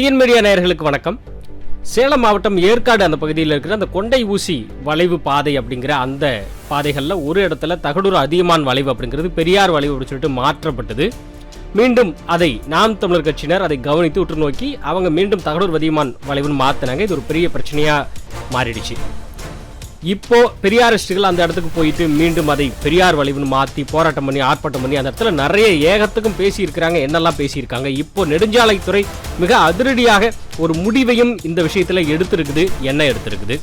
TN media நேயர்களுக்கு வணக்கம். சேலம் மாவட்டம் ஏற்காடு அந்த பகுதியில் இருக்கிற அந்த கொண்டை ஊசி வளைவு பாதை அப்படிங்கிற அந்த பாதைகளில் ஒரு இடத்துல தகடூர் அதியமான் வளைவு அப்படிங்கிறது பெரியார் வளைவு அப்படின்னு சொல்லிட்டு மாற்றப்பட்டது. மீண்டும் அதை நாம் தமிழர் கட்சியினர் அதை கவனித்து உற்று நோக்கி அவங்க மீண்டும் தகடூர் அதியமான் வளைவுன்னு மாற்றினாங்க இது ஒரு பெரிய பிரச்சனையாக மாறிடுச்சு. இப்போ பெரியாரிஸ்டுகள் அந்த இடத்துக்கு போயிட்டு மீண்டும் அதை பெரியார் வளைவுன்னு மாற்றி போராட்டம் பண்ணி ஆர்ப்பாட்டம் பண்ணி அந்த இடத்துல நிறைய ஏகத்துக்கும் பேசியிருக்கிறாங்க என்னெல்லாம் பேசியிருக்காங்க. இப்போ நெடுஞ்சாலைத்துறை மிக அதிரடியாக ஒரு முடிவையும் இந்த விஷயத்தில் எடுத்திருக்குது என்ன எடுத்திருக்குது?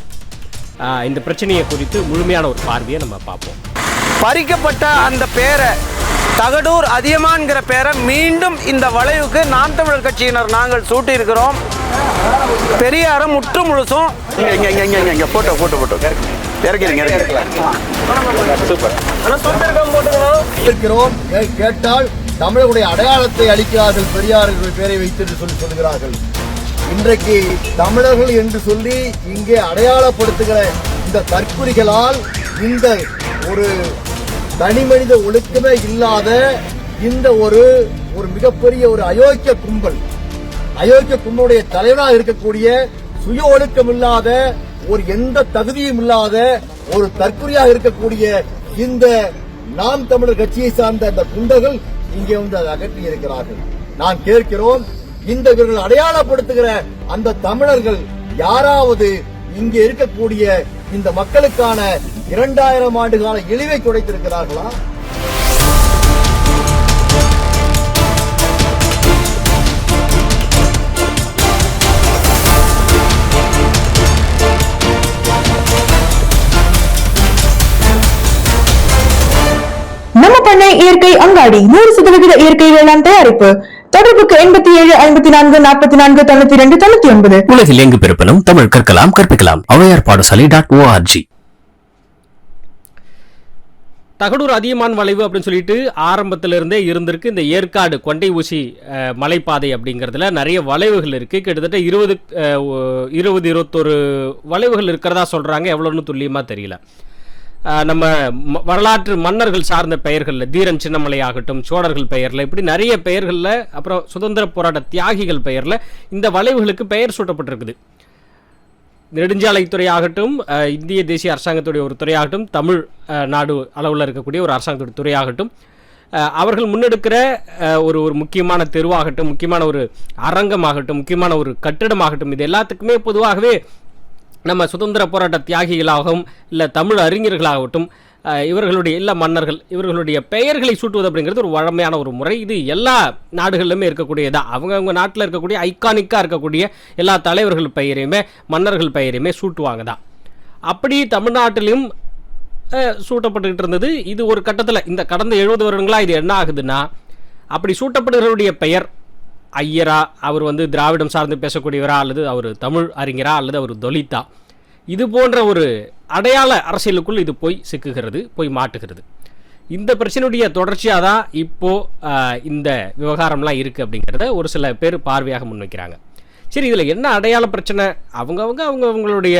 இந்த பிரச்சனையை குறித்து முழுமையான ஒரு பார்வையை நம்ம பார்ப்போம். பறிக்கப்பட்ட அந்த பேரை தகடூர் அதியமான்கிற பேரை மீண்டும் இந்த வளைவுக்கு நாம் தமிழர் கட்சியினர் நாங்கள் சூட்டியிருக்கிறோம். பெரியார முற்று முழுசும் இங்க இங்க இங்க இங்க இங்க போட்டோ போட்டோ போட்டோ இறக்கிறீங்க சூப்பர் இருக்கிறோம் கே- கேட்டால் தமிழருடைய அடையாளத்தை அளிக்கிறார்கள் பெரியார்கள் பேரை வைத்து என்று சொல்லி சொல்கிறார்கள் இன்றைக்கு தமிழர்கள் என்று சொல்லி இங்கே அடையாளப்படுத்துகிற இந்த தற்குறிகளால் இந்த ஒரு தனி மனித ஒழுக்கமே இல்லாத இந்த ஒரு ஒரு மிகப்பெரிய ஒரு அயோக்கிய கும்பல். அயோக்கிய குன்னுடைய தலைவராக இருக்கக்கூடிய சுய ஒழுக்கம் இல்லாத ஒரு எந்த தகுதியும் இல்லாத ஒரு தற்கொலையாக இருக்கக்கூடிய இந்த நாம் தமிழர் கட்சியை சார்ந்த அந்த குண்டர்கள் இங்கே வந்து அதை அகற்றி இருக்கிறார்கள். நான் கேட்கிறோம் இந்த இவர்கள் அடையாளப்படுத்துகிற அந்த தமிழர்கள் யாராவது இங்கே இருக்கக்கூடிய இந்த மக்களுக்கான இரண்டாயிரம் ஆண்டு கால இழிவை குறைத்திருக்கிறார்களா நம்ம பண்ணை இயற்கை அங்காடி நூறு சதவிகித இயற்கை வேளாண் தயாரிப்பு. தொடர்புக்கு எண்பத்தி ஏழு ஐம்பத்தி நான்கு நாற்பத்தி நான்கு தொண்ணூத்தி ரெண்டு தொண்ணூத்தி ஒன்பது உலகில் எங்கு பிறப்பினும் தமிழ் கற்கலாம் கற்பிக்கலாம். ஔவையார் பாடசாலை டாட் ஓஆர்ஜி தகடூர் அதியமான் வளைவு அப்படின்னு சொல்லிட்டு ஆரம்பத்துல இருந்தே இருந்திருக்கு. இந்த ஏற்காடு கொண்டை ஊசி மலைப்பாதை அப்படிங்கிறதுல நிறைய வளைவுகள் இருக்கு. கிட்டத்தட்ட இருபது இருபது இருபத்தொரு வளைவுகள் இருக்கிறதா சொல்றாங்க. எவ்வளோன்னு துல்லியமா தெரியல. நம்ம ம- வரலாற்று மன்னர்கள் சார்ந்த பெயர்களில் தீரன் சின்னமலை ஆகட்டும் சோழர்கள் பெயரில் இப்படி நிறைய பெயர்களில் அப்புறம் சுதந்திர போராட்ட தியாகிகள் பெயரில் இந்த வளைவுகளுக்கு பெயர் சூட்டப்பட்டிருக்குது. நெடுஞ்சாலைத்துறை ஆகட்டும் இந்திய தேசிய அரசாங்கத்துடைய ஒரு துறையாகட்டும் தமிழ் நாடு அளவில் இருக்கக்கூடிய ஒரு அரசாங்கத்துடைய துறையாகட்டும் அவர்கள் முன்னெடுக்கிற ஒரு ஒரு முக்கியமான தெருவாகட்டும் முக்கியமான ஒரு அரங்கமாகட்டும் முக்கியமான ஒரு கட்டிடமாகட்டும் இது எல்லாத்துக்குமே பொதுவாகவே நம்ம சுதந்திர போராட்ட தியாகிகளாகவும் இல்லை தமிழ் அறிஞர்களாகட்டும் இவர்களுடைய எல்லா மன்னர்கள் இவர்களுடைய பெயர்களை சூட்டுவது அப்படிங்கிறது ஒரு வழமையான ஒரு முறை. இது எல்லா நாடுகளிலுமே இருக்கக்கூடியதா? அவங்கவுங்க நாட்டில் இருக்கக்கூடிய ஐகானிக்காக இருக்கக்கூடிய எல்லா தலைவர்கள் பெயரையுமே மன்னர்கள் பெயரையுமே சூட்டுவாங்க தான் அப்படி தமிழ்நாட்டிலையும் சூட்டப்பட்டுக்கிட்டு இருந்தது. இது ஒரு கட்டத்தில் இந்த கடந்த எழுபது வருடங்களாக இது என்ன ஆகுதுன்னா அப்படி சூட்டப்படுகிறவருடைய பெயர் ஐயரா அவர் வந்து திராவிடம் சார்ந்து பேசக்கூடியவரா அல்லது அவர் தமிழ் அறிஞரா அல்லது அவர் தொலித்தா. இது போன்ற ஒரு அடையாள அரசியலுக்குள் இது போய் சிக்குகிறது போய் மாட்டுகிறது. இந்த பிரச்சனையுடைய தொடர்ச்சியாக தான் இப்போது இந்த விவகாரம்லாம் இருக்குது அப்படிங்கிறத ஒரு சில பேர் பார்வையாக முன்வைக்கிறாங்க. சரி இதில் என்ன அடையாள பிரச்சனை? அவங்கவுங்க அவங்க அவங்களுடைய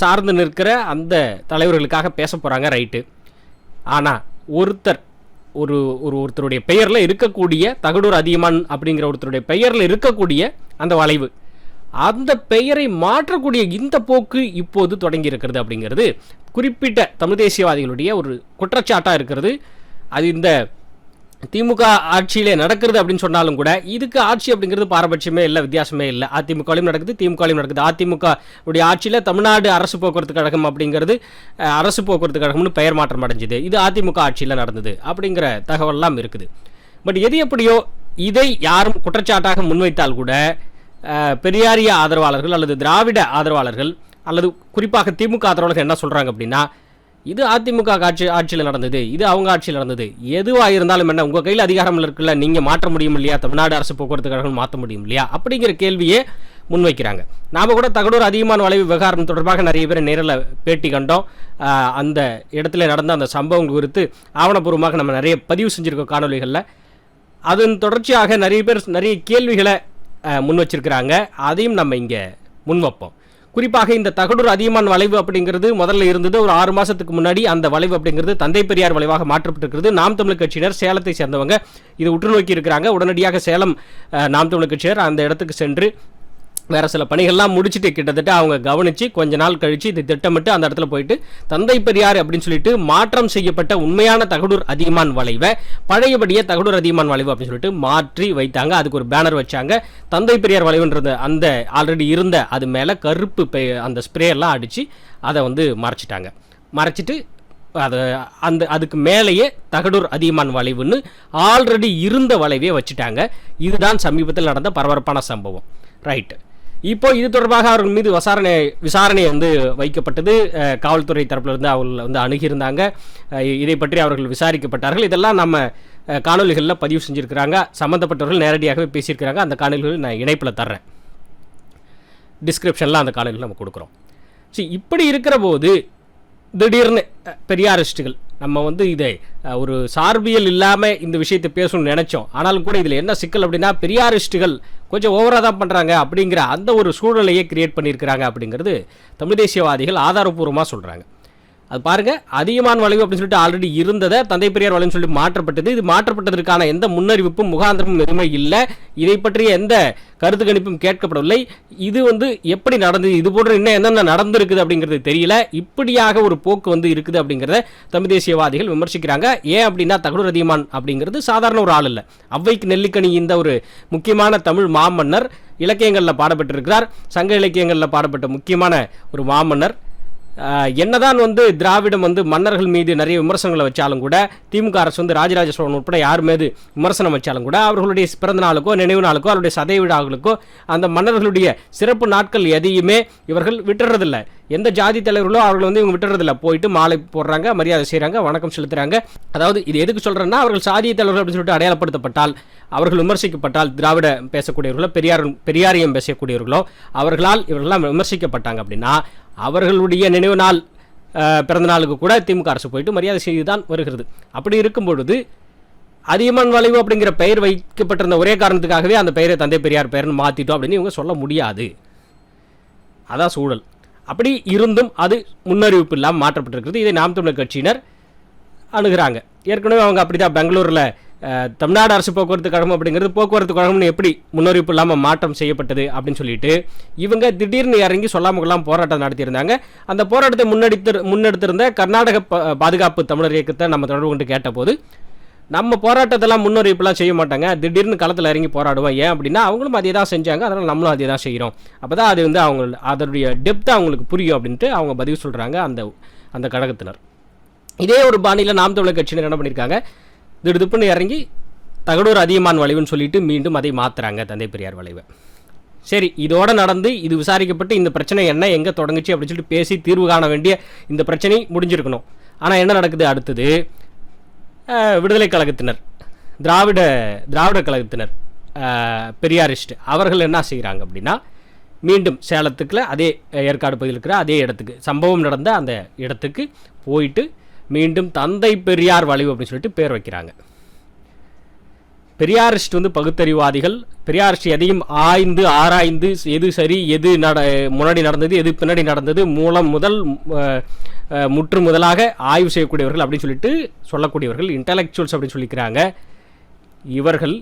சார்ந்து நிற்கிற அந்த தலைவர்களுக்காக பேச போகிறாங்க ரைட்டு. ஆனால் ஒருத்தர் ஒரு ஒரு ஒருத்தருடைய பெயரில் இருக்கக்கூடிய தகடூர் அதியமான் அப்படிங்கிற ஒருத்தருடைய பெயரில் இருக்கக்கூடிய அந்த வளைவு. அந்த பெயரை மாற்றக்கூடிய இந்த போக்கு இப்போது தொடங்கி இருக்கிறது அப்படிங்கிறது குறிப்பிட்ட தமிழ் தேசியவாதிகளுடைய ஒரு குற்றச்சாட்டாக இருக்கிறது. அது இந்த திமுக ஆட்சியிலே நடக்கிறது அப்படின்னு சொன்னாலும் கூட இதுக்கு ஆட்சி அப்படிங்கிறது பாரபட்சமே இல்லை வித்தியாசமே இல்லை. அதிமுகலையும் நடக்குது திமுகலையும் நடக்குது. அதிமுக உடைய ஆட்சியில் தமிழ்நாடு அரசு போக்குவரத்து கழகம் அப்படிங்கிறது அரசு போக்குவரத்து கழகம்னு பெயர் மாற்றம் அடைஞ்சுது. இது அதிமுக ஆட்சியில் நடந்தது அப்படிங்கிற தகவல்லாம் இருக்குது. பட் எது எப்படியோ இதை யாரும் குற்றச்சாட்டாக முன்வைத்தால் கூட பெரியாரிய ஆதரவாளர்கள் அல்லது திராவிட ஆதரவாளர்கள் அல்லது குறிப்பாக திமுக ஆதரவாளர்கள் என்ன சொல்கிறாங்க அப்படின்னா இது அதிமுக ஆட்சி ஆட்சியில் நடந்தது. இது அவங்க ஆட்சியில் நடந்தது. எதுவாக இருந்தாலும் என்ன உங்கள் கையில் அதிகாரம் இருக்குல்ல நீங்கள் மாற்ற முடியும் இல்லையா? தமிழ்நாடு அரசு போக்குவரத்து கழகம் மாற்ற முடியும் இல்லையா? அப்படிங்கிற கேள்வியே முன்வைக்கிறாங்க. நாம் கூட தகடூர் அதிகமான வளைவு விவகாரம் தொடர்பாக நிறைய பேர் நேரில் பேட்டி கண்டோம். அந்த இடத்துல நடந்த அந்த சம்பவம் குறித்து ஆவணப்பூர்வமாக நம்ம நிறைய பதிவு செஞ்சுருக்கோம் காணொலிகளில். அதன் தொடர்ச்சியாக நிறைய பேர் நிறைய கேள்விகளை முன் வச்சிருக்கிறாங்க அதையும் நம்ம இங்கே முன்வைப்போம். குறிப்பாக இந்த தகடூர் அதியமான் வளைவு அப்படிங்கிறது முதல்ல இருந்தது ஒரு ஆறு மாதத்துக்கு முன்னாடி அந்த வளைவு அப்படிங்கிறது தந்தை பெரியார் வளைவாக மாற்றப்பட்டிருக்கிறது. நாம் தமிழ் கட்சியினர் சேலத்தை சேர்ந்தவங்க. இதை உற்று நோக்கி இருக்கிறாங்க. உடனடியாக சேலம் நாம் தமிழ் கட்சியினர் அந்த இடத்துக்கு சென்று வேறு சில பணிகள்லாம் முடிச்சுட்டு கிட்டத்தட்ட அவங்க கவனித்து கொஞ்ச நாள் கழித்து இது திட்டமிட்டு அந்த இடத்துல போயிட்டு தந்தை பெரியார் அப்படின்னு சொல்லிட்டு மாற்றம் செய்யப்பட்ட உண்மையான தகடூர் அதிகமான் வளைவை பழையபடியே தகடூர் அதிகமான் வளைவு அப்படின்னு சொல்லிட்டு மாற்றி வைத்தாங்க. அதுக்கு ஒரு பேனர் வச்சாங்க. தந்தை பெரியார் வளைவுன்றது அந்த ஆல்ரெடி இருந்த அது மேலே கருப்பு பெ- அந்த ஸ்ப்ரேயெல்லாம் அடித்து அதை வந்து மறைச்சிட்டாங்க. மறைச்சிட்டு அது அந்த அதுக்கு மேலேயே தகடூர் அதியமான் வளைவுன்னு ஆல்ரெடி இருந்த வளைவே வச்சுட்டாங்க. இதுதான் சமீபத்தில் நடந்த பரபரப்பான சம்பவம். ரைட்டு இப்போ இது தொடர்பாக அவர்கள் மீது விசாரணை விசாரணை வந்து வைக்கப்பட்டது. காவல்துறை தரப்பிலிருந்து அவர்கள் வந்து அணுகியிருந்தாங்க. இதை பற்றி அவர்கள் விசாரிக்கப்பட்டார்கள். இதெல்லாம் நம்ம காணொலிகளில் பதிவு செஞ்சுருக்கிறாங்க. சம்மந்தப்பட்டவர்கள் நேரடியாகவே பேசியிருக்கிறாங்க. அந்த காணொலிகள் நான் இணைப்பில் தர்றேன். டிஸ்கிரிப்ஷனில் அந்த காணொலிகள் நம்ம கொடுக்குறோம். ஸோ இப்படி இருக்கிற போது திடீர்னு அஹ், பெரியாரிஸ்ட்டுகள் நம்ம வந்து இதை ஒரு சார்பியல் இல்லாமல் இந்த விஷயத்தை பேசணும்னு நினச்சோம். ஆனாலும் கூட இதில் என்ன சிக்கல் அப்படின்னா பெரியாரிஸ்ட்டுகள் கொஞ்சம் ஓவராக தான் பண்ணுறாங்க அப்படிங்கிற அந்த ஒரு சூழலையே கிரியேட் பண்ணியிருக்கிறாங்க அப்படிங்கிறது தமிழ் தேசியவாதிகள் ஆதாரப்பூர்வமாக சொல்கிறாங்க அது பாருங்க அதிகமான வளைவு அப்படின்னு சொல்லிட்டு ஆல்ரெடி இருந்ததை தந்தை பெரியார் வளைவுன்னு சொல்லி மாற்றப்பட்டது. இது மாற்றப்பட்டதற்கான எந்த முன்னறிவிப்பும் முகாந்திரமும் எதுவுமே இல்லை. இதை பற்றிய எந்த கருத்து கணிப்பும் கேட்கப்படவில்லை. இது வந்து எப்படி நடந்தது இது போன்ற இன்னும் என்னென்ன நடந்திருக்குது அப்படிங்கிறது தெரியல. இப்படியாக ஒரு போக்கு வந்து இருக்குது அப்படிங்கிறத தமிழ் தேசியவாதிகள் விமர்சிக்கிறாங்க. ஏன் அப்படின்னா தகடூர் அதியமான் அப்படிங்கிறது சாதாரண ஒரு ஆள் இல்லை. அவ்வைக்கு நெல்லிக்கனி இந்த ஒரு முக்கியமான தமிழ் மாமன்னர் இலக்கியங்களில் பாடப்பட்டிருக்கிறார். சங்க இலக்கியங்களில் பாடப்பட்ட முக்கியமான ஒரு மாமன்னர். என்னதான் வந்து திராவிடம் வந்து மன்னர்கள் மீது நிறைய விமர்சனங்களை வச்சாலும் கூட திமுக அரசு வந்து ராஜராஜ சோழன் உட்பட யார் மீது விமர்சனம் வச்சாலும் கூட அவர்களுடைய பிறந்த நாளுக்கோ நினைவு நாளுக்கோ அவருடைய சதை விழாக்களுக்கோ அந்த மன்னர்களுடைய சிறப்பு நாட்கள் எதையுமே இவர்கள் விட்டுறதில்லை. எந்த ஜாதி தலைவர்களோ அவர்கள் வந்து இவங்க விட்டுறதில்ல. போயிட்டு மாலை போடுறாங்க மரியாதை செய்கிறாங்க வணக்கம் செலுத்துகிறாங்க அதாவது இது எதுக்கு சொல்கிறேன்னா அவர்கள் சாதிய தலைவர்கள் அப்படின்னு சொல்லிட்டு அடையாளப்படுத்தப்பட்டால் அவர்கள் விமர்சிக்கப்பட்டால் திராவிட பேசக்கூடியவர்களோ பெரியார் பெரியாரியம் பேசக்கூடியவர்களோ அவர்களால் இவர்கள்லாம் விமர்சிக்கப்பட்டாங்க அப்படின்னா அவர்களுடைய நினைவு நாள் பிறந்த நாளுக்கு கூட திமுக அரசு போயிட்டு மரியாதை செய்து தான் வருகிறது. அப்படி இருக்கும் பொழுது அதியமான் வளைவு அப்படிங்கிற பெயர் வைக்கப்பட்டிருந்த ஒரே காரணத்துக்காகவே அந்த பெயரை தந்தை பெரியார் பெயர்னு மாற்றிட்டோம் அப்படின்னு இவங்க சொல்ல முடியாது. அதான் சூழல். அப்படி இருந்தும் அது முன்னறிவிப்பு இல்லாமல் மாற்றப்பட்டிருக்கிறது. இதை நாம் தமிழர் கட்சியினர் அணுகிறாங்க. ஏற்கனவே அவங்க அப்படி தான் பெங்களூரில் தமிழ்நாடு அரசு போக்குவரத்து கழகம் அப்படிங்கிறது போக்குவரத்து கழகம்னு எப்படி முன்னறிவிப்பு இல்லாமல் மாற்றம் செய்யப்பட்டது அப்படின்னு சொல்லிட்டு இவங்க திடீர்னு இறங்கி சொல்லாம போராட்டம் நடத்தியிருந்தாங்க. அந்த போராட்டத்தை முன்னெடுத்து முன்னெடுத்திருந்த கர்நாடக ப- பாதுகாப்பு தமிழர் இயக்கத்தை நம்ம தொடர்பு கொண்டு கேட்டபோது நம்ம போராட்டத்தெல்லாம் முன்னறிவிப்புலாம் செய்ய மாட்டாங்க. திடீர்னு களத்தில் இறங்கி போராடுவோம். ஏன் அப்படின்னா அவங்களும் அதே தான் செஞ்சாங்க. அதனால் நம்மளும் அதே தான் செய்கிறோம் அப்போ தான் அது வந்து அவங்க அதனுடைய டெப்த் அவங்களுக்கு புரியும் அப்படின்ட்டு அவங்க பதிவு சொல்கிறாங்க அந்த அந்த கழகத்தினர். இதே ஒரு பாணியில் நாம் தமிழர் கட்சியினர் என்ன பண்ணியிருக்காங்க திடுதுப்புன்னு இறங்கி தகடூர் அதிகமான் வளைவுன்னு சொல்லிட்டு மீண்டும் அதை மாற்றுறாங்க தந்தை பெரியார் வளைவை. சரி இதோட நடந்து இது விசாரிக்கப்பட்டு இந்த பிரச்சனை என்ன எங்கே தொடங்குச்சு அப்படின்னு சொல்லிட்டு பேசி தீர்வு காண வேண்டிய இந்த பிரச்சனை முடிஞ்சிருக்கணும். ஆனால் என்ன நடக்குது அடுத்தது? விடுதலை கழகத்தினர். திராவிட திராவிட கழகத்தினர் பெரியாரிஸ்ட் அவர்கள் என்ன செய்கிறாங்க அப்படின்னா மீண்டும் சேலத்துக்குள்ள அதே ஏற்காடு பகுதியில் இருக்கிற அதே இடத்துக்கு சம்பவம் நடந்த அந்த இடத்துக்கு போயிட்டு மீண்டும் தந்தை பெரியார் வளைவு அப்படின்னு சொல்லிட்டு பேர் வைக்கிறாங்க. பெரியாரிஸ்ட் வந்து பகுத்தறிவாதிகள். பெரியாரிஸ்ட் எதையும் ஆய்ந்து ஆராய்ந்து எது சரி எது நட முன்னாடி நடந்தது எது பின்னாடி நடந்தது மூலம் முதல் முற்று முதலாக ஆய்வு செய்யக்கூடியவர்கள் அப்படின்னு சொல்லிட்டு சொல்லக்கூடியவர்கள் இன்டலெக்சுவல்ஸ் அப்படின்னு சொல்லிக்கிறாங்க. இவர்கள்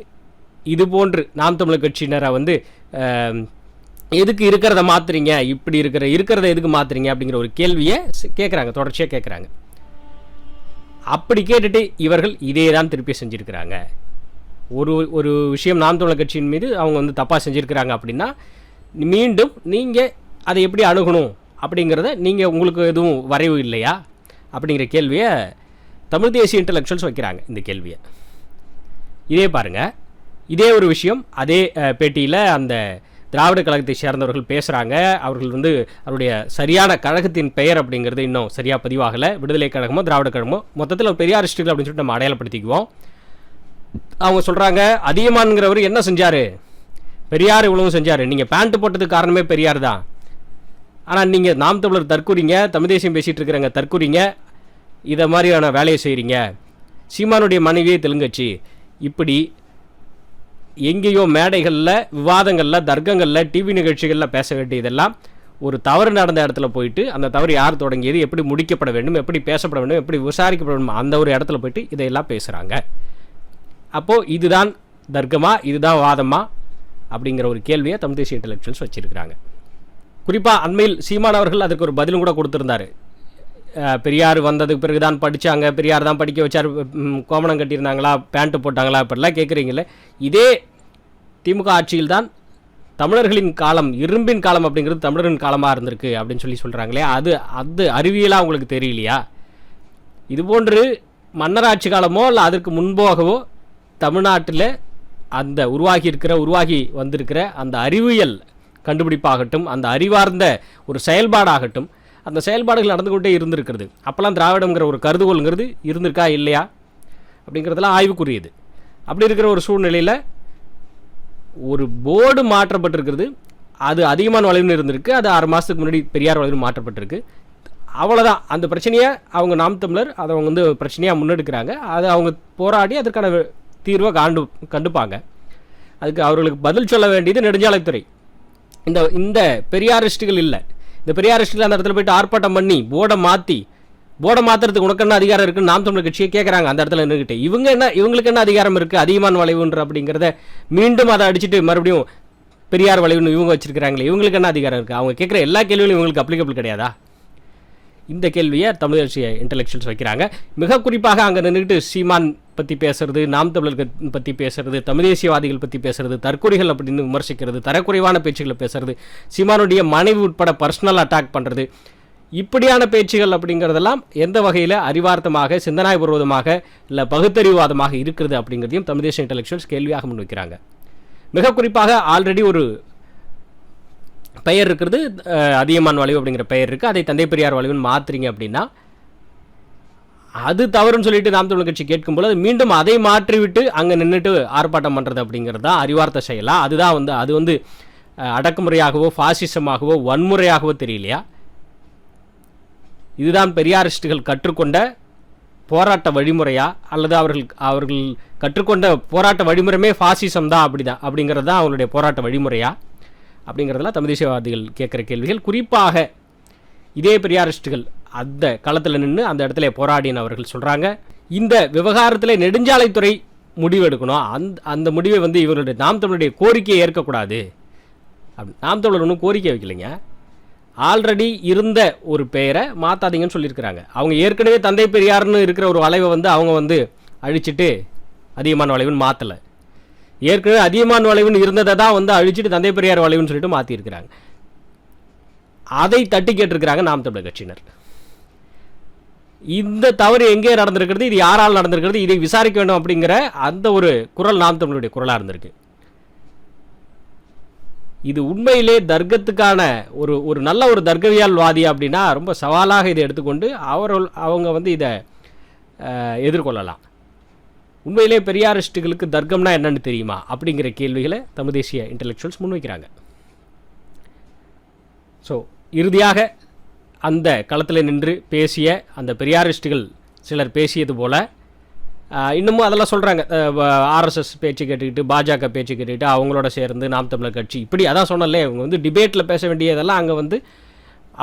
இது போன்று நாம் தமிழர் கட்சியினரை வந்து எதுக்கு இருக்கிறத மாத்துறீங்க? இப்படி இருக்கிற இருக்கிறத எதுக்கு மாத்துறீங்க? அப்படிங்கிற ஒரு கேள்வியை கேட்குறாங்க தொடர்ச்சியாக கேட்குறாங்க அப்படி கேட்டுட்டு இவர்கள் இதே தான் திருப்பி செஞ்சுருக்கிறாங்க. ஒரு ஒரு விஷயம் நாம் தமிழர் கட்சியின் மீது அவங்க வந்து தப்பாக செஞ்சுருக்கிறாங்க அப்படின்னா மீண்டும் நீங்கள் அதை எப்படி அணுகணும்? அப்படிங்கிறத நீங்கள் உங்களுக்கு எதுவும் வரைவு இல்லையா? அப்படிங்கிற கேள்வியை தமிழ் தேசிய இன்டலெக்சுவல்ஸ் வைக்கிறாங்க இந்த கேள்வியை. இதே பாருங்க. இதே ஒரு விஷயம் அதே பேட்டியில் அந்த திராவிட கழகத்தை சேர்ந்தவர்கள் பேசுகிறாங்க அவர்கள் வந்து அவருடைய சரியான கழகத்தின் பெயர் அப்படிங்கிறது இன்னும் சரியாக பதிவாகலை. விடுதலை கழகமோ திராவிட கழகமோ மொத்தத்தில் ஒரு பெரியார் பெரியாரிஸ்டுகள் அப்படின்னு சொல்லிட்டு நம்ம அடையாளப்படுத்திக்குவோம். அவங்க சொல்கிறாங்க அதிகமானுங்கிறவர் என்ன செஞ்சார்? பெரியார் இவ்வளவும் செஞ்சார். நீங்கள் பேண்ட்டு போட்டதுக்கு காரணமே பெரியார் தான். ஆனால் நீங்கள் நாம் தமிழர் தற்கூறிங்க தமிழ் தேசியம் பேசிகிட்டு இருக்கிறங்க தற்கூறிங்க இதை மாதிரியான வேலையை செய்கிறீங்க சீமானுடைய மனைவியே தெலுங்கச்சி இப்படி எங்கேயோ மேடைகளில் விவாதங்களில் தர்க்கங்களில் டிவி நிகழ்ச்சிகளில் பேச வேண்டியதெல்லாம் ஒரு தவறு நடந்த இடத்துல போயிட்டு அந்த தவறு யார் தொடங்கியது எப்படி முடிக்கப்பட வேண்டும் எப்படி பேசப்பட வேண்டும் எப்படி விசாரிக்கப்பட வேண்டும் அந்த ஒரு இடத்துல போயிட்டு இதையெல்லாம் பேசுகிறாங்க அப்போது இதுதான் தர்க்கமா இதுதான் வாதமா அப்படிங்கிற ஒரு கேள்வியை தமிழ் தேசிய இன்டலெக்சுவல்ஸ் வச்சிருக்கிறாங்க. குறிப்பாக அண்மையில் சீமான் அவர்கள் அதுக்கு ஒரு பதிலும் கூட கொடுத்துருந்தாரு. பெரியார் வந்ததுக்கு பிறகு தான் படித்தாங்க பெரியார் தான் படிக்க வச்சார் கோமணம் கட்டியிருந்தாங்களா பேண்ட்டு போட்டாங்களா இப்படிலாம் கேட்குறீங்களே இதே திமுக ஆட்சியில் தான் தமிழர்களின் காலம் இரும்பின் காலம் அப்படிங்கிறது தமிழரின் காலமாக இருந்திருக்கு அப்படின்னு சொல்லி சொல்கிறாங்களே அது அது அறிவியலாக உங்களுக்கு தெரியலையா? இதுபோன்று மன்னராட்சி காலமோ இல்லை அதற்கு முன்பாகவோ தமிழ்நாட்டில் அந்த உருவாகி இருக்கிற உருவாகி வந்திருக்கிற அந்த அறிவியல் கண்டுபிடிப்பாகட்டும் அந்த அறிவார்ந்த ஒரு செயல்பாடாகட்டும் அந்த செயல்பாடுகள் நடந்து கொண்டே இருந்திருக்கிறது. அப்போல்லாம் திராவிடங்கிற ஒரு கருதுகோளுங்கிறது இருந்திருக்கா இல்லையா? அப்படிங்கிறதெல்லாம் ஆய்வுக்குரியது. அப்படி இருக்கிற ஒரு சூழ்நிலையில் ஒரு போர்டு மாற்றப்பட்டிருக்கிறது. அது அதிகமான வளைவுன்னு இருந்திருக்கு. அது ஆறு மாதத்துக்கு முன்னாடி பெரியார் வளைவு மாற்றப்பட்டிருக்கு. அவ்வளோதான் அந்த பிரச்சனையை அவங்க நாம் தமிழர் அதை அவங்க வந்து பிரச்சனையாக முன்னெடுக்கிறாங்க. அதை அவங்க போராடி அதற்கான தீர்வை காண்டு கண்டுப்பாங்க. அதுக்கு அவர்களுக்கு பதில் சொல்ல வேண்டியது நெடுஞ்சாலைத்துறை. இந்த இந்த பெரியாரிஸ்ட்டுகள் இல்லை. இந்த பெரியாரிஸ்ட்டுகள் அந்த இடத்துல போயிட்டு ஆர்ப்பாட்டம் பண்ணி போர்டை மாற்றி போர்டை மாற்றுறதுக்கு உனக்கு என்ன அதிகாரம் இருக்குன்னு நாம் தமிழர் கட்சியை கேட்குறாங்க அந்த இடத்துல நின்றுக்கிட்டு இவங்க என்ன இவங்களுக்கு என்ன அதிகாரம் இருக்குது அதிகமான வளைவுன்ற அப்படிங்கிறத மீண்டும் அதை அடிச்சுட்டு மறுபடியும் பெரியார் வளைவுன்னு இவங்க வச்சிருக்கிறாங்களே இவங்களுக்கு என்ன அதிகாரம் இருக்குது அவங்க கேட்குற எல்லா கேள்விகளும் இவங்களுக்கு அப்ளிகபிள் கிடையாதா? இந்த கேள்வியை தமிழ் இன்டலெக்சுவல்ஸ் வைக்கிறாங்க. மிக குறிப்பாக அங்கே நின்றுட்டு சீமான் பற்றி பேசுறது நாம் தமிழர்கள் பற்றி பேசுறது தமிழேசியவாதிகள் பற்றி பேசுறது தற்கொலைகள் அப்படின்னு விமர்சிக்கிறது தரக்குறைவான பேச்சுகளை பேசுறது சீமானுடைய மனைவி உட்பட பர்சனல் அட்டாக் பண்ணுறது இப்படியான பேச்சுகள் அப்படிங்கிறதெல்லாம் எந்த வகையில் அறிவார்த்தமாக சிந்தனாய்பூர்வமாக இல்லை பகுத்தறிவாதமாக இருக்கிறது அப்படிங்கிறதையும் தமிழ்தேச இன்டலெக்சுவல்ஸ் இன்டெலெக்சுவல்ஸ் கேள்வியாக முன்வைக்கிறாங்க. மிக குறிப்பாக ஆல்ரெடி ஒரு பெயர் இருக்கிறது அதியமான் வளைவு அப்படிங்கிற பெயர் இருக்குது அதை தந்தை பெரியார் வளைவுன்னு மாற்றுறீங்க அப்படின்னா அது தவறுன்னு சொல்லிட்டு நாம் தமிழ் கட்சி கேட்கும்போது மீண்டும் அதை மாற்றிவிட்டு அங்கே நின்றுட்டு ஆர்ப்பாட்டம் பண்ணுறது அப்படிங்கிறது தான் அறிவார்த்த செயலா? அதுதான் வந்து அது வந்து அடக்குமுறையாகவோ ஃபாசிசமாகவோ வன்முறையாகவோ தெரியலையா? இதுதான் பெரியாரிஸ்டுகள் கற்றுக்கொண்ட போராட்ட வழிமுறையா? அல்லது அவர்கள் அவர்கள் கற்றுக்கொண்ட போராட்ட வழிமுறைமே ஃபாசிசம் தான் அப்படிதான் அப்படிங்கிறது தான் அவங்களுடைய போராட்ட வழிமுறையா? அப்படிங்கிறதெல்லாம் தமிழ்தேசியவாதிகள் கேட்குற கேள்விகள். குறிப்பாக இதே பெரியாரிஸ்டுகள் அந்த களத்தில் நின்று அந்த இடத்துல போராடினவர்கள் சொல்கிறாங்க இந்த விவகாரத்தில் நெடுஞ்சாலைத்துறை முடிவெடுக்கணும் அந்த அந்த முடிவை வந்து இவர்களுடைய நாம் தமிழுடைய கோரிக்கையை ஏற்கக்கூடாது. அப்படி நாம் தமிழர் ஒன்றும் கோரிக்கை வைக்கலைங்க. ஆல்ரெடி இருந்த ஒரு பெயரை மாற்றாதீங்கன்னு சொல்லியிருக்கிறாங்க. அவங்க ஏற்கனவே தந்தை பெரியார்னு இருக்கிற ஒரு வளைவை வந்து அவங்க வந்து அழிச்சிட்டு அதிகமான வளைவுன்னு மாற்றலை ஏற்கனவே அதிகமான வளைவுன்னு இருந்ததை தான் வந்து அழிச்சிட்டு தந்தை பெரியார் வளைவுன்னு சொல்லிட்டு மாற்றிருக்கிறாங்க அதை தட்டி கேட்டிருக்கிறாங்க நாம் தமிழர் கட்சியினர். இந்த தவறு எங்கே நடந்திருக்கிறது இது யாரால் நடந்திருக்கிறது இதை விசாரிக்க வேண்டும் அப்படிங்கிற அந்த ஒரு குரல் நாம் தமிழருடைய குரலாக இருந்திருக்கு. இது உண்மையிலே தர்க்கத்துக்கான ஒரு ஒரு நல்ல ஒரு தர்க்கவியால் வாதி அப்படின்னா ரொம்ப சவாலாக இதை எடுத்துக்கொண்டு அவர்கள் அவங்க வந்து இதை எதிர்கொள்ளலாம். உண்மையிலே பெரியாரிஸ்டுகளுக்கு தர்க்கம்னா என்னன்னு தெரியுமா? அப்படிங்கிற கேள்விகளை தமிழ்தேசிய இன்டலெக்சுவல்ஸ் முன்வைக்கிறாங்க. ஸோ இறுதியாக அந்த களத்தில் நின்று பேசிய அந்த பெரியாரிஸ்டுகள் சிலர் பேசியது போல் இன்னமும் அதெல்லாம் சொல்கிறாங்க ஆர்எஸ்எஸ் பேச்சு கேட்டுக்கிட்டு பாஜக பேச்சு கேட்டுக்கிட்டு அவங்களோட சேர்ந்து நாம் தமிழர் கட்சி. இப்படி அதான் சொன்னல இவங்க வந்து டிபேட்டில் பேச வேண்டியதெல்லாம் அங்கே வந்து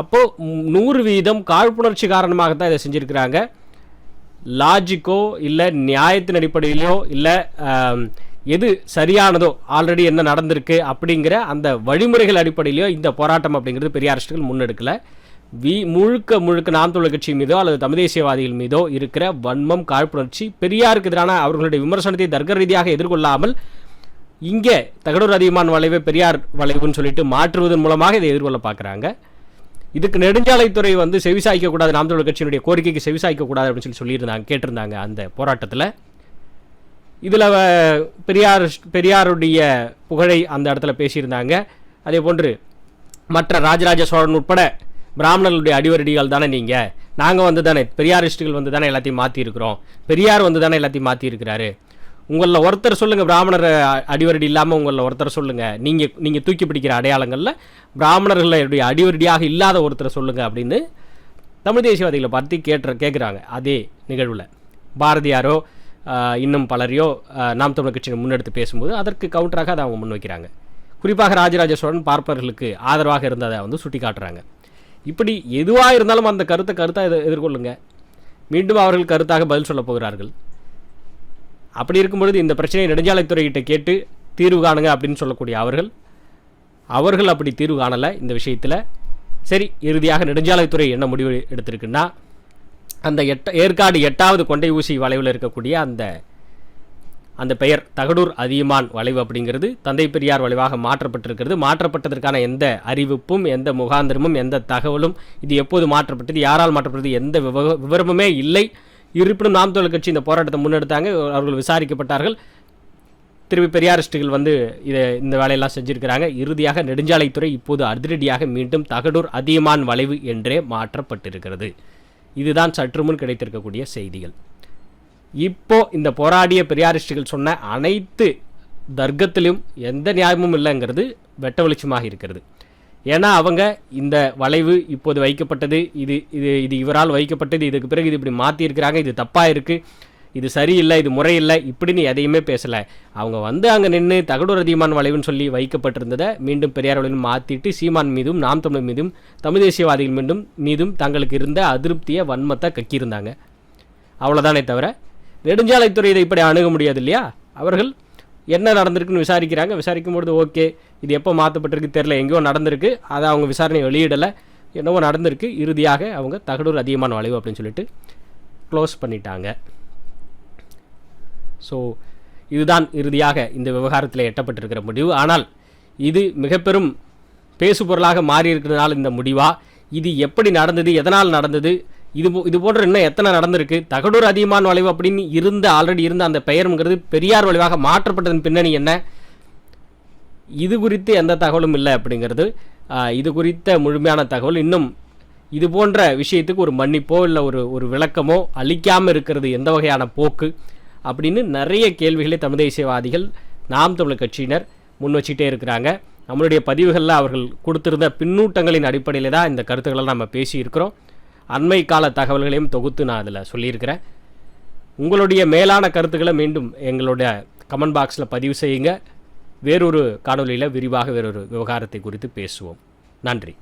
அப்போது நூறு வீதம் காழ்ப்புணர்ச்சி காரணமாக தான் இதை செஞ்சுருக்கிறாங்க. லாஜிக்கோ இல்லை நியாயத்தின் அடிப்படையிலையோ இல்லை எது சரியானதோ ஆல்ரெடி என்ன நடந்திருக்கு அப்படிங்கிற அந்த வழிமுறைகள் அடிப்படையிலையோ இந்த போராட்டம் அப்படிங்கிறது பெரியார் முன்னெடுக்கலை. வி முழுக்க முழுக்க நாம் தமிழர் கட்சி மீதோ அல்லது தமிழ் தேசியவாதிகள் மீதோ இருக்கிற வன்மம் காழ்ப்புணர்ச்சி பெரியாருக்கு எதிரான அவர்களுடைய விமர்சனத்தை தர்க்க ரீதியாக எதிர்கொள்ளாமல் இங்கே தகடூர் அதிகமான் வளைவை பெரியார் வளைவுன்னு சொல்லிட்டு மாற்றுவதன் மூலமாக இதை எதிர்கொள்ள பார்க்குறாங்க. இதுக்கு நெடுஞ்சாலைத்துறை வந்து செவிசாய்க்கக்கூடாது நாம் தமிழர் கட்சியினுடைய கோரிக்கைக்கு செவிசாய்க்கக்கூடாது அப்படின்னு சொல்லி சொல்லியிருந்தாங்க கேட்டிருந்தாங்க அந்த போராட்டத்தில். இதில் பெரியார் பெரியாருடைய புகழை அந்த இடத்துல பேசியிருந்தாங்க. அதே போன்று மற்ற ராஜராஜ சோழன் உட்பட பிராமணர்களுடைய அடிவரடிகள் தானே நீங்கள் நாங்கள் வந்து தானே பெரியாரிஸ்டுகள் வந்து தானே எல்லாத்தையும் மாற்றிருக்கிறோம் பெரியார் வந்து தானே எல்லாத்தையும் மாற்றிருக்கிறாரு உங்களில் ஒருத்தர் சொல்லுங்கள் பிராமணர் அடிவரடி இல்லாமல் உங்களில் ஒருத்தர் சொல்லுங்கள் நீங்கள் நீங்கள் தூக்கி பிடிக்கிற அடையாளங்களில் பிராமணர்களுடைய அடிவரடியாக இல்லாத ஒருத்தரை சொல்லுங்கள் அப்படின்னு தமிழ் தேசியவாதிகளை பார்த்து கேட்டுற கேட்குறாங்க அதே நிகழ்வில் பாரதியாரோ இன்னும் பலரையோ நாம் தமிழர் கட்சியை முன்னெடுத்து பேசும்போது அதற்கு கவுண்டராக அதை அவங்க முன்வைக்கிறாங்க. குறிப்பாக ராஜராஜ சோழன் பார்ப்பவர்களுக்கு ஆதரவாக இருந்ததை வந்து சுட்டி காட்டுறாங்க இப்படி எதுவாக இருந்தாலும் அந்த கருத்தை கருத்தாக எதிர்கொள்ளுங்க. மீண்டும் அவர்கள் கருத்தாக பதில் சொல்லப் போகிறார்கள். அப்படி இருக்கும்பொழுது இந்த பிரச்சனையை நெடுஞ்சாலைத்துறைகிட்ட கேட்டு தீர்வு காணுங்க அப்படின்னு சொல்லக்கூடிய அவர்கள் அவர்கள் அப்படி தீர்வு காணலை இந்த விஷயத்தில். சரி இறுதியாக நெடுஞ்சாலைத்துறை என்ன முடிவு எடுத்திருக்குன்னா அந்த எட்ட ஏற்காடு எட்டாவது கொண்டை ஊசி வளைவில் இருக்கக்கூடிய அந்த அந்த பெயர் தகடூர் அதியமான் வளைவு அப்படிங்கிறது தந்தை பெரியார் வளைவாக மாற்றப்பட்டிருக்கிறது. மாற்றப்பட்டதற்கான எந்த அறிவிப்பும் எந்த முகாந்திரமும் எந்த தகவலும் இது எப்போது மாற்றப்பட்டது யாரால் மாற்றப்பட்டது எந்த விவ விவரமுமே இல்லை. இருப்பினும் நாம் தமிழர் கட்சி இந்த போராட்டத்தை முன்னெடுத்தாங்க. அவர்கள் விசாரிக்கப்பட்டார்கள். திருப்பி பெரியாரிஸ்டுகள் வந்து இதை இந்த வேலையெல்லாம் செஞ்சுருக்கிறாங்க. இறுதியாக நெடுஞ்சாலைத்துறை இப்போது அதிரடியாக மீண்டும் தகடூர் அதியமான் வளைவு என்றே மாற்றப்பட்டிருக்கிறது. இதுதான் சற்று முன் கிடைத்திருக்கக்கூடிய செய்திகள். இப்போ இந்த போராடிய பெரியாரிஸ்டுகள் சொன்ன அனைத்து தர்க்கத்திலும் எந்த நியாயமும் இல்லைங்கிறது வெட்ட வெளிச்சமாக இருக்கிறது. ஏன்னா அவங்க இந்த வளைவு இப்போது வைக்கப்பட்டது இது இது இது இவரால் வைக்கப்பட்டது இதுக்கு பிறகு இது இப்படி மாற்றியிருக்கிறாங்க இது தப்பாக இருக்குது இது சரியில்லை இது முறையில்லை இப்படின்னு எதையுமே பேசலை. அவங்க வந்து அங்கே நின்று தகடூர் அதிகமான் வளைவுன்னு சொல்லி வைக்கப்பட்டிருந்ததை மீண்டும் பெரியார் வளைவு மாற்றிட்டு சீமான் மீதும் நாம் தமிழர் மீதும் தமிழ் தேசியவாதிகள் மீண்டும் மீதும் தங்களுக்கு இருந்த அதிருப்தியை வன்மத்தை கக்கியிருந்தாங்க. அவ்வளோதானே தவிர நெடுஞ்சாலைத்துறை இதை இப்படி அணுக முடியாது இல்லையா? அவர்கள் என்ன நடந்திருக்குன்னு விசாரிக்கிறாங்க. விசாரிக்கும் பொழுது ஓகே இது எப்போ மாற்றப்பட்டிருக்கு தெரில எங்கேயோ நடந்திருக்கு. அதை அவங்க விசாரணை வெளியிடலை. என்னவோ நடந்திருக்கு. இறுதியாக அவங்க தகடூர் அதிகமான வளைவு அப்படின்னு சொல்லிட்டு க்ளோஸ் பண்ணிட்டாங்க. ஸோ இதுதான் இறுதியாக இந்த விவகாரத்தில் எட்டப்பட்டிருக்கிற முடிவு. ஆனால் இது மிக பெரும் பேசுபொருளாக மாறி இருக்கிறதுனால இந்த முடிவா? இது எப்படி நடந்தது? எதனால் நடந்தது? இது போ- இது போன்ற இன்னும் எத்தனை நடந்திருக்கு? தகடூர் அதியமான் வளைவு அப்படின்னு இருந்த ஆல்ரெடி இருந்த அந்த பெயருங்கிறது பெரியார் வளைவாக மாற்றப்பட்டதன் பின்னணி என்ன? இது குறித்து எந்த தகவலும் இல்லை அப்படிங்கிறது. இது குறித்த முழுமையான தகவல். இன்னும் இது போன்ற விஷயத்துக்கு ஒரு மன்னிப்போ இல்லை ஒரு ஒரு விளக்கமோ அளிக்காமல் இருக்கிறது எந்த வகையான போக்கு? அப்படின்னு நிறைய கேள்விகளை தமிழ் தேசியவாதிகள் நாம் தமிழ் கட்சியினர் முன் வச்சுட்டே இருக்கிறாங்க. நம்மளுடைய பதிவுகளில் அவர்கள் கொடுத்திருந்த பின்னூட்டங்களின் அடிப்படையில் தான் இந்த கருத்துக்களை நம்ம பேசியிருக்கிறோம். அண்மை கால தகவல்களையும் தொகுத்து நான் அதில் சொல்லியிருக்கிறேன். உங்களுடைய மேலான கருத்துக்களை மீண்டும் எங்களுடைய கமெண்ட் பாக்ஸில் பதிவு செய்யுங்க. வேறொரு காணொலியில் விரிவாக வேறொரு விவகாரத்தை குறித்து பேசுவோம். நன்றி.